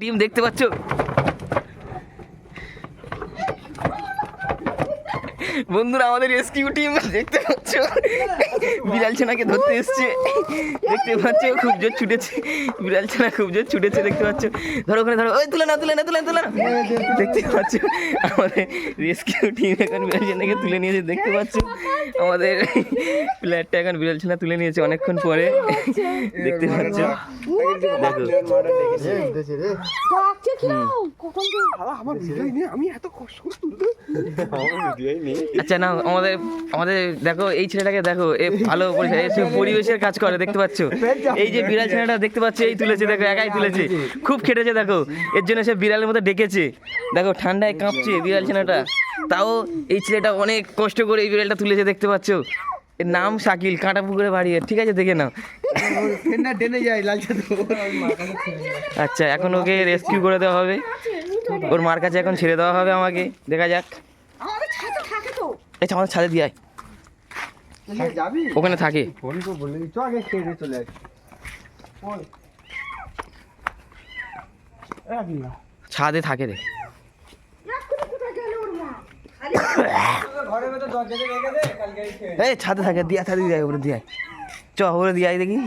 Team দেখতে পাচ্ছ? বন্ধুরা আমাদের রেস্কিউ টিম দেখতে পাচ্ছ? বিড়াল ছানাকে ধরতে এসছে। দেখতে পাচ্ছ খুব জোর ছুটেছে। বিড়াল ছানা খুব জোর ছুটেছে দেখতে পাচ্ছ? ধরো ওখানে ধরো। ওই তুলে না তুলে না তুলে না তুলে না দেখতে পাচ্ছ? আমাদের রেস্কিউ টিম এখন বিড়াল ছানাকে তুলে নিয়েছে দেখতে পাচ্ছ? আমাদের প্লেয়ারটা এখন বিড়াল ছানা তুলে নিয়েছে অনেকক্ষণ পরে। দেখতে পাচ্ছ? দেখো। আমার ভিডিও আমি এত কষ্ট করে তুলতে আমার ভিডিও নেই। আচ্ছা না আমাদের আমাদের দেখো এই ছেলেটাকে দেখো এ ভালো পরিবেশের কাজ করে দেখতে পাচ্ছ? এই যে বিড়াল ছেলেটা দেখতে পাচ্ছ এই তুলেছে দেখো একাই তুলেছে। খুব খেটেছে দেখো। এর জন্য সে বিড়ালের মতো ডেকেছে। দেখো ঠান্ডায় কাঁপছে বিড়াল ছেলেটা। তাও এই ছেলেটা অনেক কষ্ট করে এই বিড়ালটা তুলেছে দেখতে পাচ্ছ? এর নাম শাকিল কাঁটা পুকুরে বাড়ি ঠিক আছে দেখে নাও। আচ্ছা এখন ওকে রেস্কিউ করে দেওয়া হবে। ওর মার কাছে এখন ছেড়ে দেওয়া হবে আমাকে দেখা যাক। তো আচ্ছা আমাদের ছাদে দিয়ে আয়। ওখানে থাকে। ছাদে থাকে রে। এই ছাদে থাকে দিয়া ছাদে দিয়ে আয়, ওপরে দিয়ে চ ওপরে দিয়ে দেখি।